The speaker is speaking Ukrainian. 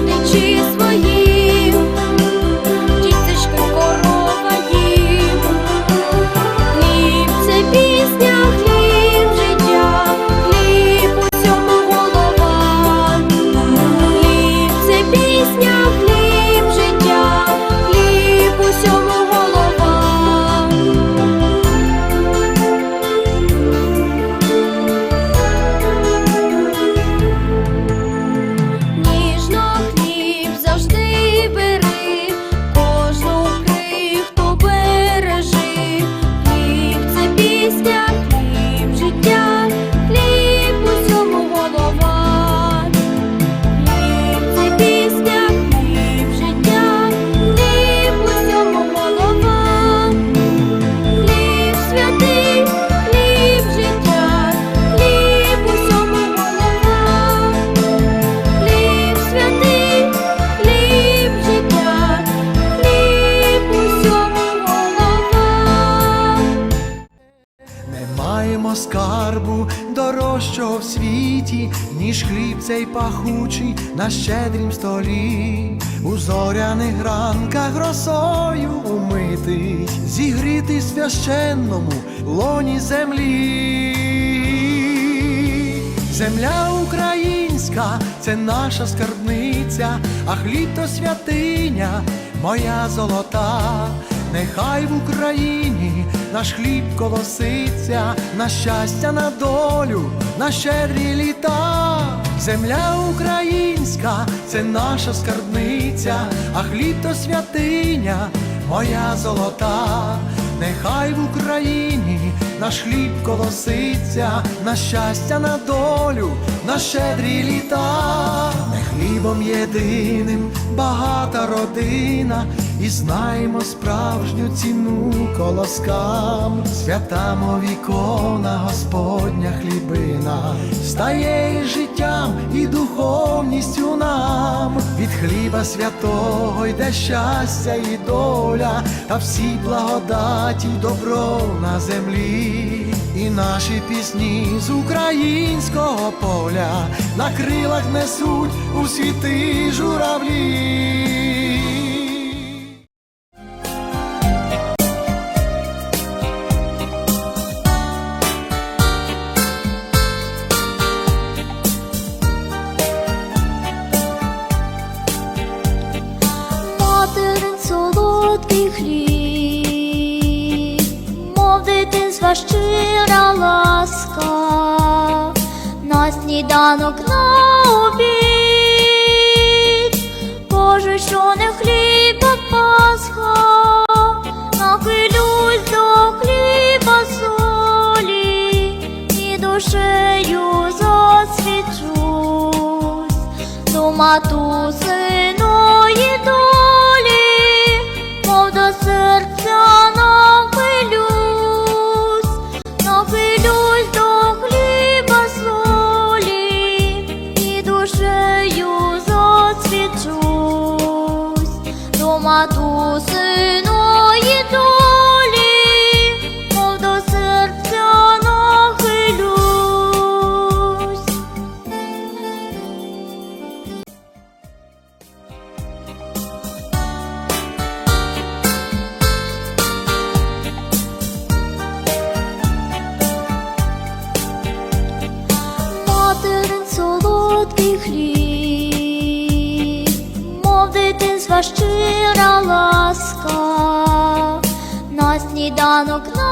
morning скарбу дорожчого в світі, ніж хліб цей пахучий на щедрім столі, у зоряних ранках росою умитий, зігрітий священному лоні землі. Земля українська це наша скарбниця, а хліб то святиня, моя золота. Нехай в Україні наш хліб колоситься, на щастя, на долю, на щедрі літа. Земля українська це наша скарбниця, а хліб то святиня, моя золота. Нехай в Україні наш хліб колоситься, на щастя, на долю, на щедрі літа, не хлібом єдиним багата родина, і знаємо справжню ціну колоскам, свята мов ікона, Господня хлібина, стає і життям, і духовністю нам, від хліба святого йде щастя і доля, та всі благодаті, добро на землі, і наші пісні з українського поля на крилах несуть у світи журавлі. Дитинства щира ласка, на сніданок на обід, Боже, що не хліб, а Пасха, нахилюсь до хліба солі і душею засвічусь. До матусиної долі, мов до серця душею солодкий хліб, мов дитинства щира ласка, на сніданок на